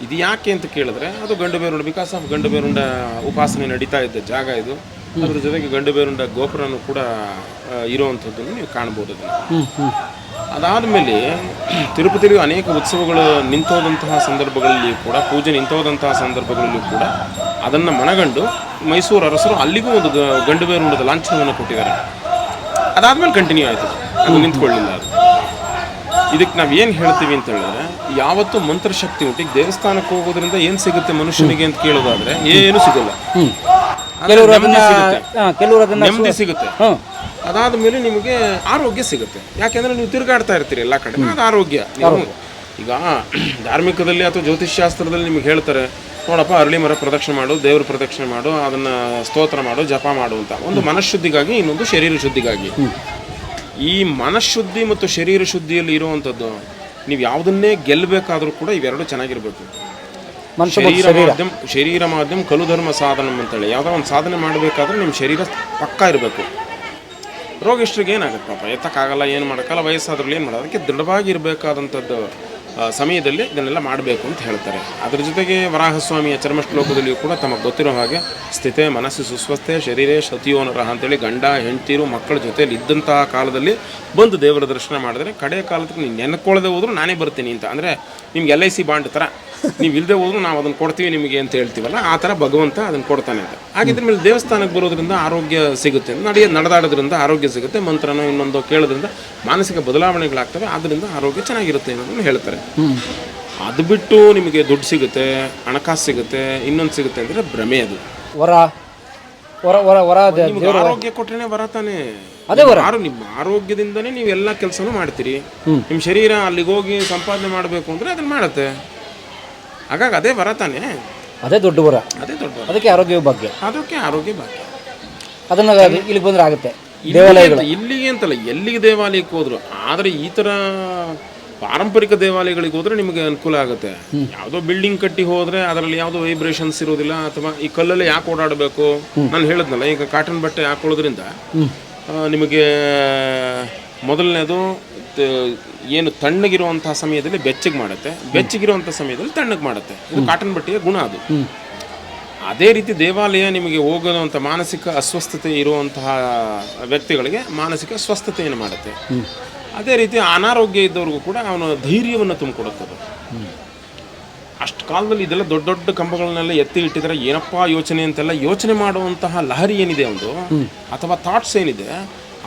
ಇದು ಯಾಕೆ ಅಂತ ಕೇಳಿದ್ರೆ, ಅದು ಗಂಡು ಬೇರುಂಡ ಆಫ್ ಗಂಡು ಬೇರುಂಡ ಉಪಾಸನೆ ನಡೀತಾ ಇದ್ದ ಜಾಗ ಇದು. ಅದ್ರ ಜೊತೆಗೆ ಗಂಡು ಬೇರುಂಡ ಗೋಪುರನೂ ಕೂಡ ಇರುವಂಥದ್ದನ್ನು ನೀವು ಕಾಣ್ಬೋದು ಅದನ್ನು. ಅದಾದಮೇಲೆ ಅನೇಕ ಉತ್ಸವಗಳು ನಿಂತೋದಂತಹ ಸಂದರ್ಭಗಳಲ್ಲಿ ಕೂಡ ಪೂಜೆ ನಿಂತೋದಂತಹ ಸಂದರ್ಭಗಳಲ್ಲಿಯೂ ಕೂಡ ಅದನ್ನು ಮನಗಂಡು ಮೈಸೂರು ಅರಸರು ಅಲ್ಲಿಗೂ ಒಂದು ಗಂಡು ಬೇರುಂಡದ ಲಾಂಛನವನ್ನು ಕೊಟ್ಟಿದ್ದಾರೆ. ಅದಾದ್ಮೇಲೆ ಕಂಟಿನ್ಯೂ ಆಯಿತು. ಅದು ನಿಂತ್ಕೊಳ್ಳಿಲ್ಲ ಅದು. ಇದಕ್ಕೆ ನಾವು ಏನು ಹೇಳ್ತೀವಿ ಅಂತ ಹೇಳಿದ್ರೆ ಯಾವತ್ತು ಮಂತ್ರಶಕ್ತಿ ಉಂಟು ದೇವಸ್ಥಾನಕ್ಕೆ ಹೋಗೋದ್ರಿಂದ ಏನು ಸಿಗುತ್ತೆ ಮನುಷ್ಯನಿಗೆ ಅಂತ ಕೇಳೋದಾದ್ರೆ ಏನು ಸಿಗಲ್ಲ. ಕೆಲವರು ನೆಮ್ಮದಿ ಅದನ್ನ ಸಿಗುತ್ತೆ. ಹಾ, ಕೆಲವರು ಅದನ್ನ ನೆಮ್ಮದಿ ಸಿಗುತ್ತೆ. ಹ್ಮ್. ಅದಾದ ಮೇಲೆ ನಿಮಗೆ ಆರೋಗ್ಯ ಸಿಗುತ್ತೆ. ಯಾಕೆಂದ್ರೆ ನೀವು ತಿರುಗಾಡ್ತಾ ಇರ್ತೀರಿ ಎಲ್ಲ ಕಡೆ. ಅದು ಆರೋಗ್ಯ. ನೀವು ಈಗ ಧಾರ್ಮಿಕದಲ್ಲಿ ಅಥವಾ ಜ್ಯೋತಿಷ್ಶಾಸ್ತ್ರದಲ್ಲಿ ನಿಮ್ಗೆ ಹೇಳ್ತಾರೆ ನೋಡಪ್ಪ ಅರಳಿ ಮರ ಪ್ರದಕ್ಷಿಣೆ ಮಾಡು ದೇವ್ರ ಪ್ರದಕ್ಷಿಣೆ ಮಾಡು ಅದನ್ನ ಸ್ತೋತ್ರ ಮಾಡು ಜಪ ಮಾಡು ಅಂತ. ಒಂದು ಮನಃಶುದ್ಧಿಗಾಗಿ ಇನ್ನೊಂದು ಶರೀರ ಶುದ್ಧಿಗಾಗಿ. ಈ ಮನಃಶುದ್ಧಿ ಮತ್ತು ಶರೀರ ಶುದ್ಧಿಯಲ್ಲಿ ಇರುವಂಥದ್ದು ನೀವು ಯಾವುದನ್ನೇ ಗೆಲ್ಲಬೇಕಾದ್ರೂ ಕೂಡ ಇವೆರಡು ಚೆನ್ನಾಗಿರ್ಬೇಕು. ಶರೀರ ಮಾಧ್ಯಮ ಶರೀರ ಮಾಧ್ಯಮ ಕಲು ಧರ್ಮ ಸಾಧನ ಅಂತೇಳಿ. ಯಾವುದೋ ಒಂದು ಸಾಧನೆ ಮಾಡಬೇಕಾದ್ರೆ ನಿಮ್ಮ ಶರೀರ ಪಕ್ಕ ಇರಬೇಕು. ರೋಗಿಷ್ಟ್ರಿಗೆ ಏನಾಗುತ್ತೆ ಪಾಪ? ಎತ್ತಕ್ಕಾಗಲ್ಲ ಏನು ಮಾಡೋಕ್ಕಲ್ಲ ವಯಸ್ಸಾದ್ರಲ್ಲಿ ಏನು ಮಾಡೋದು? ಅದಕ್ಕೆ ದೃಢವಾಗಿ ಇರಬೇಕಾದಂಥದ್ದು ಆ, ಸಮಯದಲ್ಲಿ ಇದನ್ನೆಲ್ಲ ಮಾಡಬೇಕು ಅಂತ ಹೇಳ್ತಾರೆ. ಅದರ ಜೊತೆಗೆ ವರಾಹಸ್ವಾಮಿಯ ಚರ್ಮ ಶ್ಲೋಕದಲ್ಲಿಯೂ ಕೂಡ ತಮಗೆ ಗೊತ್ತಿರೋ ಹಾಗೆ ಸ್ಥಿತೆ ಮನಸ್ಸು ಸುಸ್ವಸ್ಥೆ ಶರೀರೇ ಶತಿಯೋನರಹ ಅಂತೇಳಿ ಗಂಡ ಹೆಂಡ್ತಿರು ಮಕ್ಕಳ ಜೊತೆಯಲ್ಲಿ ಇದ್ದಂತಹ ಕಾಲದಲ್ಲಿ ಬಂದು ದೇವರ ದರ್ಶನ ಮಾಡಿದ್ರೆ ಕಡೆ ಕಾಲಕ್ಕೆ ನೀನು ನೆನ್ಕೊಳ್ಳದೆ ಹೋದರೂ ನಾನೇ ಬರ್ತೀನಿ ಅಂತ. ಅಂದರೆ ನಿಮ್ಗೆ ಎಲ್ ಐ ಸಿ ಬಾಂಡ್ ಥರ ನೀವು ಇಲ್ಲದೆ ಹೋದ್ರು ನಾವು ಅದನ್ನು ಕೊಡ್ತೀವಿ ನಿಮಗೆ ಅಂತ ಹೇಳ್ತೀವಲ್ಲ ಆ ಥರ ಭಗವಂತ ಅದನ್ನು ಕೊಡ್ತಾನೆ ಅಂತ. ಹಾಗಿದ್ರ ಮೇಲೆ ದೇವಸ್ಥಾನಕ್ಕೆ ಬರೋದ್ರಿಂದ ಆರೋಗ್ಯ ಸಿಗುತ್ತೆ. ನಡೆಯ ನಡೆದಾಡೋದ್ರಿಂದ ಆರೋಗ್ಯ ಸಿಗುತ್ತೆ ಮಂತ್ರನ ಇನ್ನೊಂದು ಕೇಳೋದ್ರಿಂದ ಮಾನಸಿಕ ಬದಲಾವಣೆಗಳಾಗ್ತವೆ ಆದ್ದರಿಂದ ಆರೋಗ್ಯ ಚೆನ್ನಾಗಿರುತ್ತೆ ಅನ್ನೋದನ್ನು ಹೇಳ್ತಾರೆ. ಅದು ಬಿಟ್ಟು ನಿಮಗೆ ದುಡ್ಡು ಸಿಗುತ್ತೆ ಹಣಕಾಸು ಸಿಗುತ್ತೆ ಇನ್ನೊಂದು ಸಿಗುತ್ತೆ ಅಂದರೆ ಭ್ರಮೆ ಅದು. ವರ ವರ ವರ ವರ ಆರೋಗ್ಯ ಕೊಟ್ರೇನೆ ಬರತಾನೆ ಅದೇ ವರ. ನಿಮ್ಮ ಆರೋಗ್ಯದಿಂದನೇ ನೀವು ಎಲ್ಲ ಕೆಲಸನೂ ಮಾಡ್ತೀರಿ. ನಿಮ್ಮ ಶರೀರ ಅಲ್ಲಿಗೆ ಹೋಗಿ ಸಂಪಾದನೆ ಮಾಡಬೇಕು ಅಂದರೆ ಅದನ್ನ ಮಾಡುತ್ತೆ. ಹಾಗಾಗಿ ಅದೇ ಬರತಾನೆ ಅದೇ ದೊಡ್ಡ ಬರ ಅದೇ ದೊಡ್ಡ ಬರ ಅದಕ್ಕೆ ಆರೋಗ್ಯ ಭಾಗ್ಯ. ಅದಕ್ಕೆ ಆರೋಗ್ಯ ಭಾಗ್ಯ. ಅದನ್ನ ಇಲ್ಲಿಗೆ ಬಂದ್ರೆ ಆಗುತ್ತೆ. ದೇವಾಲಯಗಳು. ಇಲ್ಲಿಗೆ ಅಂತಲ್ಲ ಎಲ್ಲಿಗೆ ದೇವಾಲಯಕ್ಕೆ ಹೋದ್ರು? ಆದರೆ ಈ ಥರ ಪಾರಂಪರಿಕ ದೇವಾಲಯಗಳಿಗೆ ಹೋದ್ರೆ ನಿಮಗೆ ಅನುಕೂಲ ಆಗುತ್ತೆ. ಯಾವುದೋ ಬಿಲ್ಡಿಂಗ್ ಕಟ್ಟಿ ಹೋದ್ರೆ ಅದರಲ್ಲಿ ಯಾವುದೋ ವೈಬ್ರೇಷನ್ಸ್ ಇರೋದಿಲ್ಲ ಅಥವಾ ಈ ಕಲ್ಲಲ್ಲಿ ಯಾಕೆ ಓಡಾಡಬೇಕು? ನಾನು ಹೇಳಿದ್ನಲ್ಲ ಈಗ ಕಾಟನ್ ಬಟ್ಟೆ ಹಾಕೊಳ್ಳೋದ್ರಿಂದ ನಿಮಗೆ ಮೊದಲನೇದು ಏನು ತಣ್ಣಗಿರುವಂತಹ ಸಮಯದಲ್ಲಿ ಬೆಚ್ಚಗೆ ಮಾಡುತ್ತೆ. ಬೆಚ್ಚಗಿರುವಂಥ ಸಮಯದಲ್ಲಿ ತಣ್ಣಗೆ ಮಾಡುತ್ತೆ. ಇದು ಕಾಟನ್ ಬಟ್ಟೆಯ ಗುಣ ಅದು. ಅದೇ ರೀತಿ ದೇವಾಲಯ ನಿಮಗೆ ಹೋಗುವಂಥ ಮಾನಸಿಕ ಅಸ್ವಸ್ಥತೆ ಇರುವಂತಹ ವ್ಯಕ್ತಿಗಳಿಗೆ ಮಾನಸಿಕ ಸ್ವಸ್ಥತೆಯನ್ನು ಮಾಡುತ್ತೆ. ಅದೇ ರೀತಿ ಅನಾರೋಗ್ಯ ಇದ್ದವ್ರಿಗೂ ಕೂಡ ಅವನ ಧೈರ್ಯವನ್ನು ತುಂಬಿಕೊಡುತ್ತದೆ. ಅಷ್ಟು ಕಾಲದಲ್ಲಿ ಇದೆಲ್ಲ ದೊಡ್ಡ ದೊಡ್ಡ ಕಂಬಗಳನ್ನೆಲ್ಲ ಎತ್ತಿ ಇಟ್ಟಿದ್ರೆ ಏನಪ್ಪಾ ಯೋಚನೆ ಅಂತೆಲ್ಲ ಯೋಚನೆ ಮಾಡುವಂತಹ ಲಹರಿ ಏನಿದೆ ಒಂದು? ಅಥವಾ ಥಾಟ್ಸ್ ಏನಿದೆ?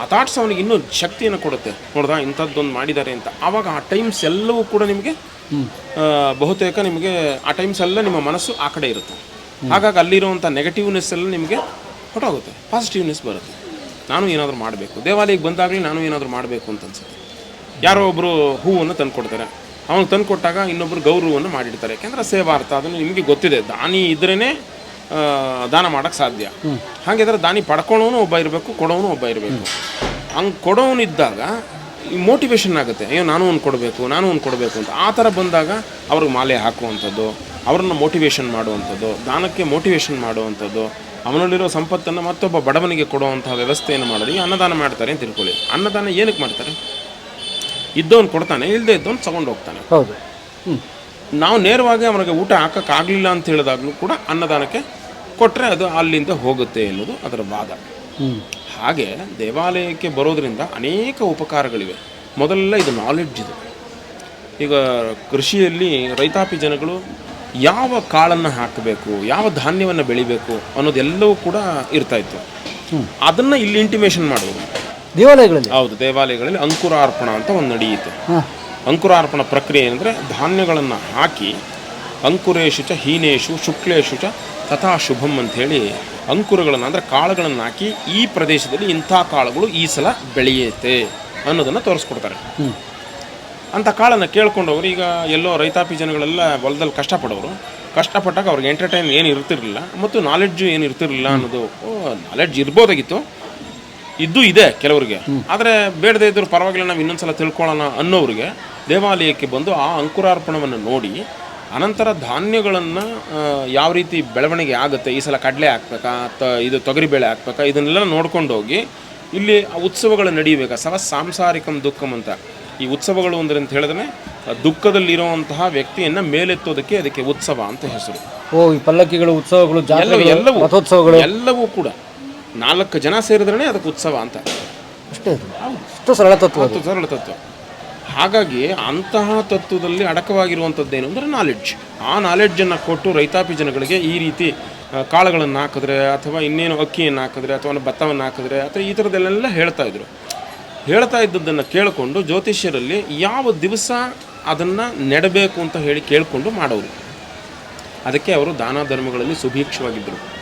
ಆ ಥಾಟ್ಸ್ ಅವನಿಗೆ ಇನ್ನೂ ಶಕ್ತಿಯನ್ನು ಕೊಡುತ್ತೆ. ನೋಡ್ದಾ, ಇಂಥದ್ದೊಂದು ಮಾಡಿದ್ದಾರೆ ಅಂತ. ಆವಾಗ ಆ ಟೈಮ್ಸ್ ಎಲ್ಲವೂ ಕೂಡ ನಿಮಗೆ ಬಹುತೇಕ ನಿಮಗೆ ಆ ಟೈಮ್ಸ್ ಎಲ್ಲ ನಿಮ್ಮ ಮನಸ್ಸು ಆ ಕಡೆ ಇರುತ್ತೆ. ಹಾಗಾಗಿ ಅಲ್ಲಿರುವಂಥ ನೆಗೆಟಿವ್ನೆಸ್ ಎಲ್ಲ ನಿಮಗೆ ಹೊಟ್ಟೋಗುತ್ತೆ ಪಾಸಿಟಿವ್ನೆಸ್ ಬರುತ್ತೆ. ನಾನು ಏನಾದರೂ ಮಾಡಬೇಕು. ದೇವಾಲಯಕ್ಕೆ ಬಂದಾಗಲೇ ನಾನು ಏನಾದರೂ ಮಾಡಬೇಕು ಅಂತ ಅನ್ಸುತ್ತೆ. ಯಾರೋ ಒಬ್ಬರು ಹೂವನ್ನು ತಂದು ಕೊಡ್ತಾರೆ ಅವನು ತಂದು ಕೊಟ್ಟಾಗ ಇನ್ನೊಬ್ಬರು ಗೌರವವನ್ನು ಮಾಡಿರ್ತಾರೆ ಯಾಕೆಂದ್ರೆ ಸೇವಾರ್ಥ, ಅದನ್ನು ನಿಮಗೆ ಗೊತ್ತಿದೆ. ದಾನಿ ಇದ್ರೇ ದಾನ ಮಾಡೋಕ್ಕೆ ಸಾಧ್ಯ. ಹಾಗಿದ್ರೆ ದಾನಿ ಪಡ್ಕೊಳೋನು ಒಬ್ಬ ಇರಬೇಕು, ಕೊಡೋನು ಒಬ್ಬ ಇರಬೇಕು. ಹಂಗೆ ಕೊಡೋನಿದ್ದಾಗ ಮೋಟಿವೇಶನ್ ಆಗುತ್ತೆ. ಅಯ್ಯೋ, ನಾನು ಒಂದು ಕೊಡಬೇಕು, ನಾನು ಒಂದು ಕೊಡಬೇಕು ಅಂತ. ಆ ಥರ ಬಂದಾಗ ಅವ್ರಿಗೆ ಮಾಲೆ ಹಾಕುವಂಥದ್ದು, ಅವ್ರನ್ನ ಮೋಟಿವೇಶನ್ ಮಾಡುವಂಥದ್ದು, ದಾನಕ್ಕೆ ಮೋಟಿವೇಶನ್ ಮಾಡುವಂಥದ್ದು, ಅವನಲ್ಲಿರೋ ಸಂಪತ್ತನ್ನು ಮತ್ತೊಬ್ಬ ಬಡವನಿಗೆ ಕೊಡುವಂತಹ ವ್ಯವಸ್ಥೆಯನ್ನು ಮಾಡೋದು. ಈಗ ಅನ್ನದಾನ ಮಾಡ್ತಾರೆ ಅಂತ ತಿಳ್ಕೊಳ್ಳಿ. ಅನ್ನದಾನ ಏನಕ್ಕೆ ಮಾಡ್ತಾರೆ? ಇದ್ದವನು ಕೊಡ್ತಾನೆ ಇಲ್ಲದೆ ಇದ್ದವನು ತಗೊಂಡು ಹೋಗ್ತಾನೆ. ಹೌದು. ನಾವು ನೇರವಾಗಿ ಅವನಿಗೆ ಊಟ ಹಾಕೋಕ್ಕಾಗಲಿಲ್ಲ ಅಂತ ಹೇಳಿದಾಗಲೂ ಕೂಡ ಅನ್ನದಾನಕ್ಕೆ ಕೊಟ್ಟರೆ ಅದು ಅಲ್ಲಿಂದ ಹೋಗುತ್ತೆ ಎನ್ನುವುದು ಅದರ ವಾದ. ಹಾಗೆ ದೇವಾಲಯಕ್ಕೆ ಬರೋದರಿಂದ ಅನೇಕ ಉಪಕಾರಗಳಿವೆ. ಮೊದಲೆಲ್ಲ ಇದು ನಾಲೆಡ್ಜ್ ಇದು. ಈಗ ಕೃಷಿಯಲ್ಲಿ ರೈತಾಪಿ ಜನಗಳು ಯಾವ ಕಾಳನ್ನು ಹಾಕಬೇಕು ಯಾವ ಧಾನ್ಯವನ್ನು ಬೆಳಿಬೇಕು ಅನ್ನೋದೆಲ್ಲವೂ ಕೂಡ ಇರ್ತಾಯಿತ್ತು ಅದನ್ನು ಇಲ್ಲಿ ಇಂಟಿಮೇಷನ್ ಮಾಡೋದು ದೇವಾಲಯಗಳಲ್ಲಿ? ಹೌದು ದೇವಾಲಯಗಳಲ್ಲಿ ಅಂಕುರಾರ್ಪಣ ಅಂತ ಒಂದು ನಡೆಯುತ್ತೆ ಹಾಂ. ಅಂಕುರಾರ್ಪಣ ಪ್ರಕ್ರಿಯೆ ಅಂದರೆ ಧಾನ್ಯಗಳನ್ನು ಹಾಕಿ ಅಂಕುರೇಶು ಚ ಹೀನೇಶು ಶುಕ್ಲೇಶು ಚ ತಥಾ ಶುಭಂ ಅಂಥೇಳಿ ಅಂಕುರಗಳನ್ನು ಅಂದರೆ ಕಾಳುಗಳನ್ನು ಹಾಕಿ ಈ ಪ್ರದೇಶದಲ್ಲಿ ಇಂಥ ಕಾಳುಗಳು ಈ ಸಲ ಬೆಳೆಯುತ್ತೆ ಅನ್ನೋದನ್ನು ತೋರಿಸ್ಕೊಡ್ತಾರೆ. ಅಂಥ ಕಾಳನ್ನು ಕೇಳ್ಕೊಂಡವರು ಈಗ ಎಲ್ಲೋ ರೈತಾಪಿ ಜನಗಳೆಲ್ಲ ಹೊಲದಲ್ಲಿ ಕಷ್ಟಪಡೋರು. ಕಷ್ಟಪಟ್ಟಾಗ ಅವ್ರಿಗೆ ಎಂಟರ್ಟೈನ್ ಏನು ಇರ್ತಿರಲಿಲ್ಲ ಮತ್ತು ನಾಲೆಡ್ಜು ಏನು ಇರ್ತಿರಲಿಲ್ಲ ಅನ್ನೋದು ನಾಲೆಡ್ಜ್ ಇರ್ಬೋದಾಗಿತ್ತು. ಇದ್ದು ಇದೆ ಕೆಲವರಿಗೆ. ಆದರೆ ಬೇಡದೇ ಇದ್ದರೂ ಪರವಾಗಿಲ್ಲ ನಾವು ಇನ್ನೊಂದ್ಸಲ ತಿಳ್ಕೊಳ್ಳೋಣ ಅನ್ನೋರಿಗೆ ದೇವಾಲಯಕ್ಕೆ ಬಂದು ಆ ಅಂಕುರಾರ್ಪಣವನ್ನು ನೋಡಿ ಅನಂತರ ಧಾನ್ಯಗಳನ್ನು ಯಾವ ರೀತಿ ಬೆಳವಣಿಗೆ ಆಗುತ್ತೆ ಈ ಸಲ ಕಡಲೆ ಹಾಕ್ಬೇಕಾ ತ ಇದು ತೊಗರಿಬೇಳೆ ಹಾಕ್ಬೇಕಾ ಇದನ್ನೆಲ್ಲ ನೋಡ್ಕೊಂಡು ಹೋಗಿ ಇಲ್ಲಿ ಆ ಉತ್ಸವಗಳು ನಡೀಬೇಕಾ? ಸವ ಸಾಂಸಾರಿಕಂ ದುಃಖಂ ಅಂತ. ಈ ಉತ್ಸವಗಳು ಅಂದ್ರೆ ಅಂತ ಹೇಳಿದ್ರೆ ದುಃಖದಲ್ಲಿರುವಂತಹ ವ್ಯಕ್ತಿಯನ್ನ ಮೇಲೆತ್ತೋದಕ್ಕೆ ಅದಕ್ಕೆ ಉತ್ಸವ ಅಂತ ಹೆಸರು. ಓ ಈ ಪಲ್ಲಕ್ಕಿಗಳು ಉತ್ಸವಗಳು ಎಲ್ಲವೂ ಎಲ್ಲವೂ ಕೂಡ. ನಾಲ್ಕು ಜನ ಸೇರಿದ್ರೆ ಅದಕ್ಕೆ ಉತ್ಸವ ಅಂತ. ಅಷ್ಟೇ ಅದು. ಅಷ್ಟು ಸರಳ ತತ್ವ ಅದು. ಸರಳ ತತ್ವ. ಹಾಗಾಗಿ ಅಂತಹ ತತ್ವದಲ್ಲಿ ಅಡಕವಾಗಿರುವಂಥದ್ದೇನು ಅಂದರೆ ನಾಲೆಡ್ಜ್ ಆ ನಾಲೆಡ್ಜನ್ನು ಕೊಟ್ಟು ರೈತಾಪಿ ಜನಗಳಿಗೆ ಈ ರೀತಿ ಕಾಳುಗಳನ್ನು ಹಾಕಿದ್ರೆ ಅಥವಾ ಇನ್ನೇನು ಅಕ್ಕಿಯನ್ನು ಹಾಕಿದ್ರೆ ಅಥವಾ ಭತ್ತವನ್ನು ಹಾಕಿದ್ರೆ ಅಥವಾ ಈ ಥರದಲ್ಲೆಲ್ಲ ಹೇಳ್ತಾ ಇದ್ರು. ಹೇಳ್ತಾ ಇದ್ದದ್ದನ್ನು ಕೇಳಿಕೊಂಡು ಜ್ಯೋತಿಷ್ಯರಲ್ಲಿ ಯಾವ ದಿವಸ ಅದನ್ನು ನೆಡಬೇಕು ಅಂತ ಹೇಳಿ ಕೇಳಿಕೊಂಡು ಮಾಡೋರು. ಅದಕ್ಕೆ ಅವರು ದಾನ ಧರ್ಮಗಳಲ್ಲಿ ಸುಭೀಕ್ಷವಾಗಿದ್ದರು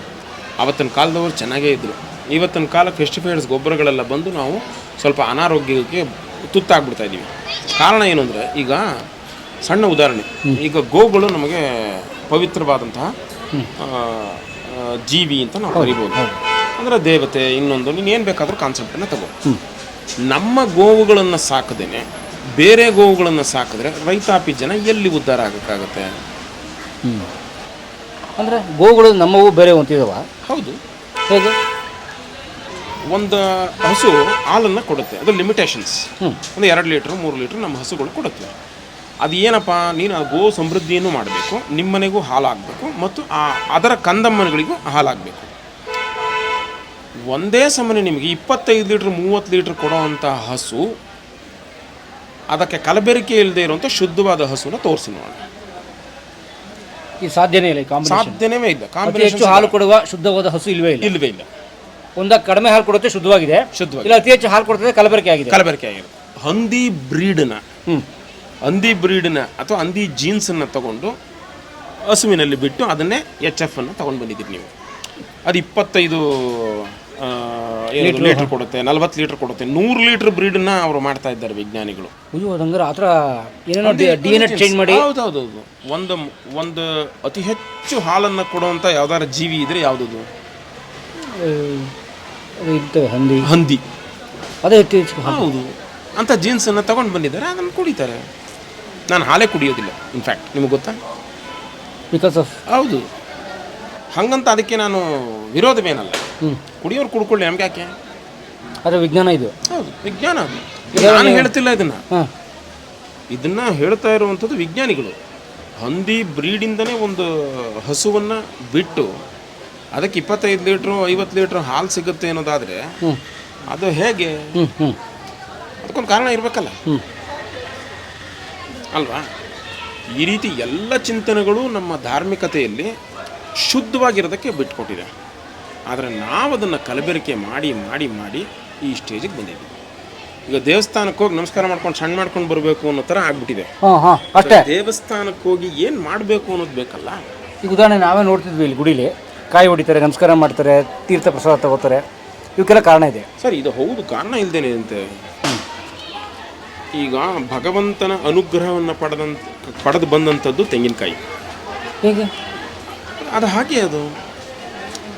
ಆವತ್ತಿನ ಕಾಲದವರು ಚೆನ್ನಾಗೇ ಇದ್ದರು ಇವತ್ತಿನ ಕಾಲ ಪೆಸ್ಟಿಸೈಡ್ಸ್ ಗೊಬ್ಬರಗಳೆಲ್ಲ ಬಂದು ನಾವು ಸ್ವಲ್ಪ ಅನಾರೋಗ್ಯಕ್ಕೆ ತುತ್ತಾಗ್ಬಿಡ್ತಾ ಇದ್ದೀವಿ ಕಾರಣ ಏನು ಅಂದರೆ ಈಗ ಸಣ್ಣ ಉದಾಹರಣೆ. ಈಗ ಗೋಗಳು ನಮಗೆ ಪವಿತ್ರವಾದಂತಹ ಜೀವಿ ಅಂತ ನಾವು ಕರಿಬೋದು. ಅಂದರೆ ದೇವತೆ ಇನ್ನೊಂದು ನೀನು ಏನು ಬೇಕಾದರೂ ಕಾನ್ಸೆಪ್ಟನ್ನು ತಗೋ. ನಮ್ಮ ಗೋವುಗಳನ್ನು ಸಾಕದೇನೆ ಬೇರೆ ಗೋವುಗಳನ್ನು ಸಾಕಿದ್ರೆ ರೈತಾಪಿ ಜನ ಎಲ್ಲಿ ಉದ್ಧಾರ ಆಗೋಕ್ಕಾಗತ್ತೆ? ಅಂದರೆ ಗೋಗಳು ನಮ್ಮವು ಬೇರೆ ಅಂತಿದಾವ ಹೌದು. ಹೇಗೆ? ಒಂದು ಹಸು ಹಾಲನ್ನು ಕೊಡುತ್ತೆ. ಅದು ಲಿಮಿಟೇಷನ್ಸ್ ಒಂದು ಎರಡು ಲೀಟ್ರ್ ಮೂರು ಲೀಟ್ರ್ ನಮ್ಮ ಹಸುಗಳು ಕೊಡುತ್ತೆ. ಅದು ಏನಪ್ಪ ನೀನು ಆ ಗೋ ಸಮೃದ್ಧಿಯನ್ನು ಮಾಡಬೇಕು ನಿಮ್ಮನೆಗೂ ಹಾಲಾಗಬೇಕು ಮತ್ತು ಆ ಅದರ ಕಂದಮ್ಮನಿಗಳಿಗೂ ಹಾಲಾಗಬೇಕು. ಒಂದೇ ಸಮನೆ ನಿಮಗೆ ಇಪ್ಪತ್ತೈದು ಲೀಟ್ರ್ ಮೂವತ್ತು ಲೀಟ್ರ್ ಕೊಡೋವಂಥ ಹಸು ಅದಕ್ಕೆ ಕಲಬೆರಕೆ ಇಲ್ಲದೆ ಇರುವಂಥ ಶುದ್ಧವಾದ ಹಸುನ ತೋರಿಸಿ ನೋಡೋಣ. ಈ ಸಾಧ್ಯನೇ ಇಲ್ಲ ಈ ಸಾಧ್ಯನೇ ಇಲ್ಲ. ಅತಿ ಹೆಚ್ಚು ಹಾಲು ಕೊಡುವ ಶುದ್ಧವಾದ ಹಸು ಇಲ್ವೇ ಇಲ್ಲ. ಇಲ್ಲವೇ ಇಲ್ಲ. ಒಂದ ಕಡಿಮೆ ಹಾಲು ಕೊಡುತ್ತೆ ಶುದ್ಧವಾಗಿದೆ. ಶುದ್ಧವಾಗಿ ಇಲ್ಲ ಅತಿ ಹೆಚ್ಚು ಹಾಲು ಕೊಡ್ತದೆ ಕಲಬೆರಕೆ ಆಗಿದೆ. ಕಲಬೆರಕೆ ಆಗಿರುತ್ತೆ ಹಂದಿ ಬ್ರೀಡ್ನ ಹ್ಮ್. ಹಂದಿ ಬ್ರೀಡ್ನ ಅಥವಾ ಹಂದಿ ಜೀನ್ಸನ್ನು ತಗೊಂಡು ಹಸುವಿನಲ್ಲಿ ಬಿಟ್ಟು ಅದನ್ನೇ ಎಚ್ ಎಫ್ ಅನ್ನು ತಗೊಂಡು ಬಂದಿದ್ದೀರಿ ನೀವು. ಅದು ಇಪ್ಪತ್ತೈದು ಲೀಟ್ರ್ ಕೊಡುತ್ತೆ ನಲ್ವತ್ತು ಲೀಟ್ರ್ ಕೊಡುತ್ತೆ. ನೂರು ಲೀಟ್ರ್ ಬ್ರೀಡನ್ನ ಅವರು ಮಾಡ್ತಾ ಇದ್ದಾರೆ ವಿಜ್ಞಾನಿಗಳು. ಅಯ್ಯೋ ಅದಂಗಾರೆ ಆ ಥರ ಏನೇನೋ ಡಿ ಎನ್ ಎ ಚೇಂಜ್ ಮಾಡಿ. ಹೌದೌದು ಒಂದು ಒಂದು ಅತಿ ಹೆಚ್ಚು ಹಾಲನ್ನು ಕೊಡುವಂಥ ಯಾವ್ದಾರ ಜೀವಿ ಇದ್ರೆ ಯಾವುದದು? ಇರ್ತವೆ ಹಂದಿ. ಹಂದಿ. ಅದೇ. ಹೌದು. ಅಂತ ಜೀನ್ಸನ್ನು ತಗೊಂಡು ಬಂದಿದ್ದಾರೆ ಅದನ್ನು ಕುಡಿತಾರೆ. ನಾನು ಹಾಲೇ ಕುಡಿಯೋದಿಲ್ಲ ಇನ್ಫ್ಯಾಕ್ಟ್ ನಿಮಗೆ ಗೊತ್ತಾ? ಬಿಕಾಸ್ ಆಫ್ ಹೌದು. ಹಂಗಂತ ಅದಕ್ಕೆ ನಾನು ವಿರೋಧವೇನಲ್ಲ. ಕುಡಿಯೋರು ಕುಡ್ಕೊಳ್ಳಿ ನಮ್ಗೆ ಯಾಕೆ? ಅದೇ ವಿಜ್ಞಾನ ಇದು. ಹೌದು ವಿಜ್ಞಾನ ಅದು. ನಾನು ಹೇಳ್ತಿಲ್ಲ ಇದನ್ನ. ಹಾಂ. ಇದನ್ನ ಹೇಳ್ತಾ ಇರುವಂಥದ್ದು ವಿಜ್ಞಾನಿಗಳು. ಹಂದಿ ಬ್ರೀಡಿಂದನೇ ಒಂದು ಹಸುವನ್ನು ಬಿಟ್ಟು ಅದಕ್ಕೆ ಇಪ್ಪತ್ತೈದು ಲೀಟ್ರು ಐವತ್ತು ಲೀಟ್ರ್ ಹಾಲು ಸಿಗುತ್ತೆ ಅನ್ನೋದಾದರೆ ಅದು ಹೇಗೆ? ಹ್ಞೂ ಹ್ಞೂ ಅದಕ್ಕೊಂದು ಕಾರಣ ಇರಬೇಕಲ್ಲ. ಅಲ್ವಾ? ಈ ರೀತಿ ಎಲ್ಲ ಚಿಂತನೆಗಳು ನಮ್ಮ ಧಾರ್ಮಿಕತೆಯಲ್ಲಿ ಶುದ್ಧವಾಗಿರೋದಕ್ಕೆ ಬಿಟ್ಕೊಟ್ಟಿದೆ. ಆದರೆ ನಾವು ಅದನ್ನು ಕಲಬೆರಕೆ ಮಾಡಿ ಮಾಡಿ ಮಾಡಿ ಈ ಸ್ಟೇಜಿಗೆ ಬಂದಿದ್ದೀವಿ ಈಗ ದೇವಸ್ಥಾನಕ್ಕೆ ಹೋಗಿ ನಮಸ್ಕಾರ ಮಾಡ್ಕೊಂಡು ಸಣ್ಣ ಮಾಡ್ಕೊಂಡು ಬರಬೇಕು ಅನ್ನೋ ಥರ ಆಗ್ಬಿಟ್ಟಿದೆ. ಅಷ್ಟೇ. ದೇವಸ್ಥಾನಕ್ಕೆ ಹೋಗಿ ಏನು ಮಾಡಬೇಕು ಅನ್ನೋದು ಬೇಕಲ್ಲ? ಈಗ ಉದಾಹರಣೆ ನಾವೇ ನೋಡ್ತಿದ್ವಿ ಇಲ್ಲಿ ಗುಡಿಲಿ. ಕಾಯಿ ಹೊಡಿತಾರೆ ನಮಸ್ಕಾರ ಮಾಡ್ತಾರೆ ತೀರ್ಥ ಪ್ರಸಾದ ತಗೋತಾರೆ. ಇವಕ್ಕೆಲ್ಲ ಕಾರಣ ಇದೆ. ಸರ್ ಇದು ಹೌದು ಕಾರಣ ಇಲ್ಲದೇನೆ ಅಂತೆ. ಈಗ ಭಗವಂತನ ಅನುಗ್ರಹವನ್ನು ಪಡೆದಂತ ಪಡೆದು ಬಂದಂಥದ್ದು ತೆಂಗಿನಕಾಯಿ. ಹೇಗೆ? ಅದು ಹಾಗೆ ಅದು.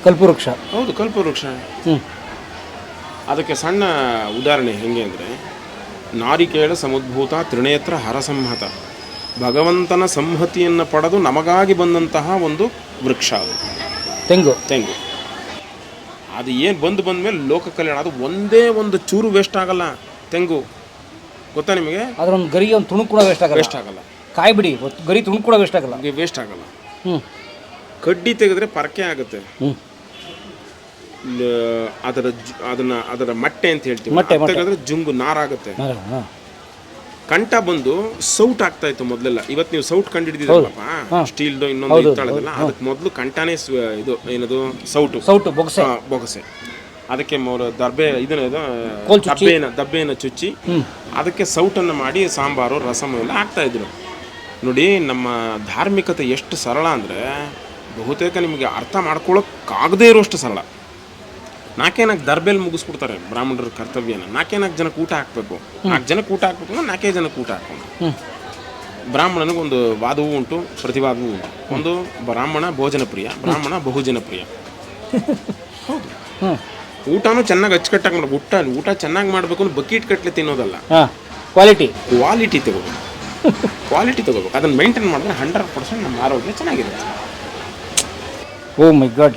ಕಲ್ಪವೃಕ್ಷ. ಹೌದು ಕಲ್ಪವೃಕ್ಷ. ಹ್ಞೂ ಅದಕ್ಕೆ ಸಣ್ಣ ಉದಾಹರಣೆ ಹೆಂಗೆ ಅಂದರೆ ನಾರಿಕೇಳ ಸಮುದ್ಭೂತ ತ್ರಿನೇತ್ರ ಹರಸಂಹತ. ಭಗವಂತನ ಸಂಹತಿಯನ್ನು ಪಡೆದು ನಮಗಾಗಿ ಬಂದಂತಹ ಒಂದು ವೃಕ್ಷ ಅದು. ತೆಂಗು. ತೆಂಗು. ಅದು ಏನು ಬಂದು ಬಂದ ಮೇಲೆ ಲೋಕ ಕಲ್ಯಾಣ ಅದು ಒಂದೇ ಒಂದು ಚೂರು ವೇಸ್ಟ್ ಆಗಲ್ಲ ತೆಂಗು. ಗೊತ್ತಾ ನಿಮಗೆ? ಅದ್ರ ಒಂದು ಗರಿಗೆ ಒಂದು ತುಣುಕು ಕೂಡ ವೇಸ್ಟ್ ಆಗಲ್ಲ. ವೇಸ್ಟ್ ಆಗಲ್ಲ. ಕಾಯಿ ಬಿಡಿ ಗರಿ ತುಣುಕು ಕೂಡ ವೇಸ್ಟ್ ಆಗಲ್ಲ. ವೇಸ್ಟ್ ಆಗಲ್ಲ. ಹ್ಞೂ ಕಡ್ಡಿ ತೆಗೆದ್ರೆ ಪರಕೆ ಆಗುತ್ತೆ. ಹ್ಞೂ ಅದರ ಜು- ಅದನ್ನ ಅದರ ಮಟ್ಟೆ ಅಂತ ಹೇಳ್ತೀವಿ. ಮೊಟ್ಟೆ, ಅದ್ ತೆಗೆದ್ರೆ ಜುಂಗು ನಾರಾಗುತ್ತೆ ಕಂಟ ಕಂಠ ಬಂದು ಸೌಟ್ ಆಗ್ತಾ ಇತ್ತು ಮೊದಲೆಲ್ಲ. ಇವತ್ತು ನೀವು ಸೌಟ್ ಕಂಡಿಡಿದಿರಲ್ಲಪ್ಪ ಸ್ಟೀಲ್ ಇನ್ನೊಂದು ಇತ್ತಾಳದಲ್ಲ ಅದಕ್ಕೆ ಮೊದಲು ಕಂಟಾನೇ ಸ್ವ- ಇದು ಏನದು ಸೌಟು. ಸೌಟು ಬೊಗಸೆ. ಆ, ಬೊಗಸೆ. ಅದಕ್ಕೆ ಮೊರ ದರ್ಬೆ ಇದನ್ನ ಇದು ಕೋಲ್ ಚುಚ್ಚಿ. ದಬ್ಬೆನ ದಬ್ಬೆನ ಚುಚ್ಚಿ ಅದಕ್ಕೆ ಸೌಟನ್ನು ಮಾಡಿ ಸಾಂಬಾರು ರಸಮ್ ಎಲ್ಲ ಹಾಕ್ತಾ ಇದ್ರು. ನೋಡಿ ನಮ್ಮ ಧಾರ್ಮಿಕತೆ ಎಷ್ಟು ಸರಳ ಅಂದರೆ ಬಹುತೇಕ ನಿಮಗೆ ಅರ್ಥ ಮಾಡ್ಕೊಳ್ಳೋಕ್ಕಾಗದೇ ಇರೋಷ್ಟು ಸರಳ. ನಾಲ್ಕೇ ದರ್ಬೆಲ್ ದರ್ಬೇಲಿ ಮುಗಿಸ್ಬಿಡ್ತಾರೆ ಬ್ರಾಹ್ಮಣರ ಕರ್ತವ್ಯನ. ನಾಲ್ಕೇ ನಾಲ್ಕು ಜನಕ್ಕೆ ಊಟ ಹಾಕಬೇಕು. ನಾಲ್ಕು ಜನಕ್ಕೆ ಊಟ ಹಾಕ್ಬೇಕು ಅಂದ್ರೆ ನಾಲ್ಕೇ ಜನಕ್ಕೆ ಊಟ ಬ್ರಾಹ್ಮಣನಿಗೆ ಒಂದು ವಾದವೂ ಉಂಟು ಪ್ರತಿವಾದವೂ ಉಂಟು. ಒಂದು ಬ್ರಾಹ್ಮಣ ಭೋಜನ ಪ್ರಿಯ ಬ್ರಾಹ್ಮಣ ಬಹುಜನ ಪ್ರಿಯ ಹೌದು ಊಟನೂ ಚೆನ್ನಾಗಿ ಅಚ್ಚುಕಟ್ಟಾಗಿ ಮಾಡ್ಬೇಕು. ಊಟ ಊಟ ಚೆನ್ನಾಗಿ ಮಾಡಬೇಕು ಅಂದ್ರೆ ಬಕೀಟ್ ಕಟ್ಲೆ ತಿನ್ನೋದಲ್ಲ. ಕ್ವಾಲಿಟಿ ಕ್ವಾಲಿಟಿ ತಗೋಬೇಕು. ಕ್ವಾಲಿಟಿ ತಗೋಬೇಕು. ಅದನ್ನ ಮೇಂಟೈನ್ ಮಾಡಿದ್ರೆ ಹಂಡ್ರೆಡ್ ಪರ್ಸೆಂಟ್ ನಮ್ಮ ಆರೋಗ್ಯ ಚೆನ್ನಾಗಿರುತ್ತೆ. ಓ ಮೈ ಗಾಡ್